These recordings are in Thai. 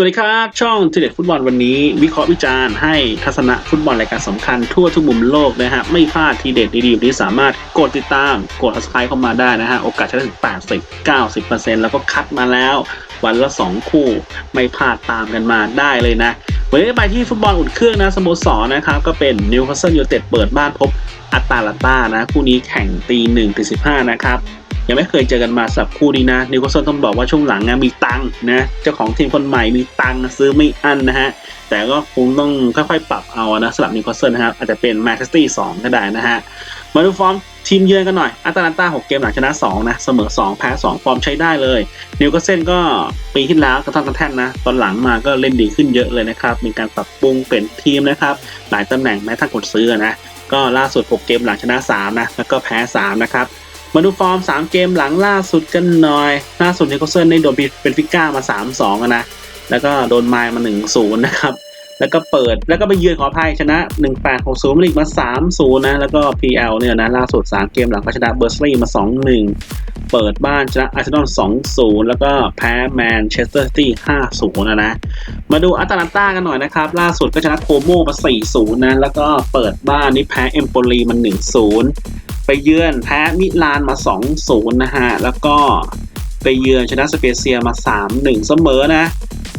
วัสดีครับ ช่องทีเด็ดฟุตบอลวันนี้ วิเคราะห์วิจารณ์ให้ทัศนะฟุตบอลรายการสำคัญทั่วทุกมุมโลกนะฮะ ไม่พลาดทีเด็ดดีๆแบบนี้สามารถกดติดตาม กด subscribe เข้ามาได้นะฮะ โอกาสจะได้ถึง 80 90 แล้วก็คัดมาแล้ว วันละ 2 คู่ ไม่พลาดตามกันมาได้เลยนะ วันนี้ไปที่ฟุตบอลอุ่นเครื่องนะสโมสรนะครับก็เป็นนิวคาสเซิลยูไนเต็ดเปิดบ้านพบอัตตาลาตานะคู่นี้แข่งตี1ถึง15นะครับ ยังไม่เคยเจอกันมาสับคู่นี้นะนิวคาสเซิลต้องบอกว่าช่วงหลังนะมีตังนะเจ้าของทีมคนใหม่มีตังซื้อไม่อั้นนะฮะแต่ก็คงต้องค่อยๆ ปรับเอานะสำหรับนิวคาสเซิลนะครับอาจจะเป็นแมนเชสเตอร์สองก็ได้นะฮะมาดูฟอร์มทีมเยือนกันหน่อยอัตแลนตา6เกมหลังชนะ2นะเสมอ 2 แพ้ 2 ฟอร์มใช้ได้เลย นิวคาสเซิลก็ปีที่แล้วกระท่อนกระแท่นนะ ตอนหลังมาก็เล่นดีขึ้นเยอะเลยนะครับ มีการปรับปรุงเปลี่ยนทีมนะครับ หลายตำแหน่งแม้ทั้งกดซื้อนะ ก็ล่าสุด 6 เกมหลังชนะ 3 นะ แล้วก็แพ้ 3 นะครับ มาดูฟอร์ม 3 เกมหลังล่าสุดกันหน่อย ล่าสุดนิวคาเซิลได้โดนเป็นฟิก้ามา 3-2อะนะ แล้วก็โดนไมล์มา 1-0 นะครับ แล้วก็เปิดแล้วก็ไปเยือนขออภัยชนะ 1860ลีกมา 3-0 นะ แล้วก็ PL เนี่ยนะ ล่าสุด 3 เกมหลังก็ชนะเบอร์สลีย์มา 2-1 เปิดบ้านชนะอาร์เซนอล 2-0 แล้วก็แพ้แมนเชสเตอร์ซิตี้ 5-0 นะนะ มาดูอัตแลนต้ากันหน่อยนะครับ ล่าสุดก็ชนะโคโมมา 4-0 นะ แล้วก็เปิดบ้านนี่แพ้เอมโปลีมา 1-0 ไปเยือนแพ้มิลานมา 2-0 นะฮะ แล้วก็ไปเยือนชนะสเปเซียมา 3-1 เสมอนะ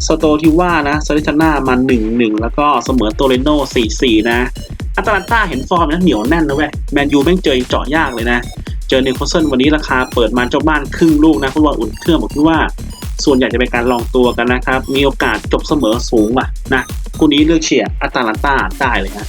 สโตทิว่านะซาริชนามา 1-1 แล้วก็เสมอโตเรโน4-4 นะอัตแลนตาเห็นฟอร์มนะเหนียวแน่นนะเว้ยแมนยูแม่งเจอเจาะยากเลยนะ เจอเนิวคาสเซิลวันนี้ราคาเปิดมาเจ้าบ้านครึ่งลูกนะฟุตบอลอุ่นเครื่องบอกที่ว่า ส่วนใหญ่จะเป็นการลองตัวกันนะครับ มีโอกาสจบเสมอสูงว่ะนะคู่นี้เลือกเชียร์อัตแลนตาได้เลยนะ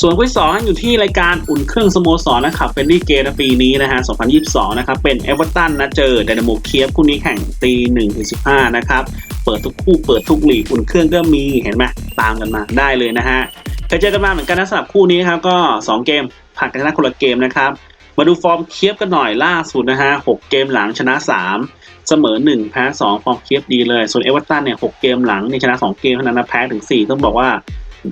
ส่วนคู่ที่สองอยู่ที่รายการอุ่นเครื่องสโมสรนะครับเฟนดี้เกมปีนี้นะฮะ 2022 นะครับ เป็นเอเวอร์ตันนะเจอไดนาโมเคียฟคู่นี้แข่งตี1ถึง15 นะครับ เปิดทุกคู่เปิดทุกหลีกอุ่นเครื่องก็มีเห็นไหมตามกันมาได้เลยนะฮะเคยเจอกันมาเหมือนกันนะสำหรับคู่นี้ครับก็ 2 เกมผ่านกันชนะคนละเกมนะครับมาดูฟอร์มเคียฟกันหน่อยล่าสุดนะฮะ 6 เกมหลังชนะ 3 เสมอ 1 แพ้ 2 ฟอร์มเคียฟดีเลย ส่วนเอเวอร์ตันเนี่ย 6 เกมหลังนี่ชนะ 2 เกมเท่านั้นนะแพ้ถึง 4 ต้องบอกว่า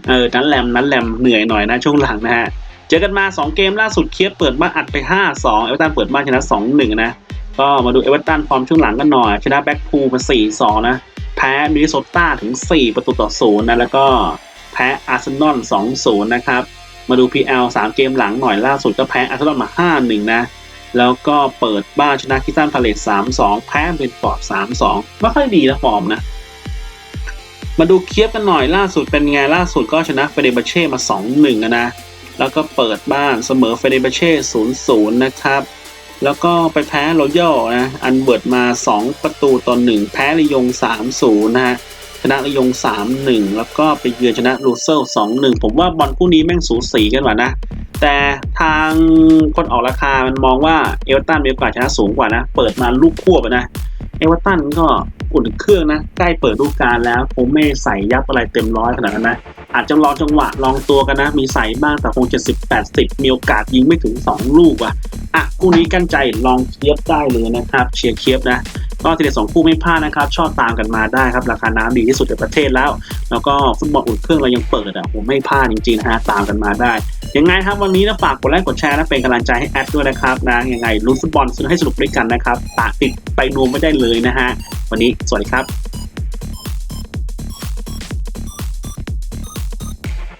เออนั้นแรมนั้นแรมเหนื่อยหน่อยนะช่วงหลังนะฮะเจอกันมา 2 เกมล่าสุดเคียบเปิดบ้านอัดไป 5-2 เอเวอร์ตันเปิดบ้านชนะ 2-1 นะ ก็มาดูเอเวอร์ตันฟอร์มช่วงหลังกันหน่อย ชนะแบ็กพูลมา 4-2 นะ แพ้มินิโซตาถึง 4 ประตูต่อ 0 นะ แล้วก็แพ้อาร์เซนอล 2-0 นะครับ มาดู PL 3 เกมหลังหน่อยล่าสุดก็แพ้อาร์เซนอลมา 5-1 นะ แล้วก็เปิดบ้านชนะคิตันพาเลต3-2 แพ้เบนฟอร์ด3-2 ไม่ค่อยดีนะฟอร์มนะ มาดูเคียบกันหน่อยล่าสุดเป็นไงล่าสุดก็ชนะเฟเดบเช่มา 2-1อะนะ แล้วก็เปิดบ้านเสมอเฟเดบเช่0-0 นะครับ แล้วก็ไปแพ้รอยัลนะอันเบิร์ดมา 2 ประตูต่อ1แพ้ลิยง 3-0 นะฮะชนะลิยง 3-1 แล้วก็ไปเยือนชนะลูเซล 2-1 ผมว่าบอลคู่นี้แม่งสูสีกันว่ะนะ แต่ทางคนออกราคามันมองว่าเอเวอร์ตันมีโอกาสชนะสูงกว่านะ เปิดมาลูกควบนะ เอเวอร์ตันก็ อุ่นเครื่องนะ ใกล้เปิดฤดูกาลแล้วคงไม่ใส่ยับอะไรเต็มร้อยขนาดนั้นนะ อาจจะลองจังหวะลองตัวกันนะ มีใส่บ้างแต่คงจะสิบแปดสิบมีโอกาสยิงไม่ถึง 2 ลูกว่ะอะคู่นี้กั้นใจลองเคียบได้เลยนะครับ เชียร์เคียบนะก็ทีเด็ดสองคู่ไม่พลาดนะครับ ชอบตามกันมาได้ครับ ราคาน้ำดีที่สุดในประเทศแล้ว แล้วก็ฟุตบอลอุ่นเครื่องเรายังเปิดอะผมไม่พลาดจริงๆนะฮะตามกันมาได้ ยังไงครับวันนี้นะฝากกดไลค์กดแชร์และเป็นกำลังใจให้แอดด้วยนะครับนะยังไงลุ้นฟุตบอลสนุกให้สนุกด้วยกันนะครับตากติดไปนวมไม่ได้เลยนะฮะ วันนี้สวัสดีครับ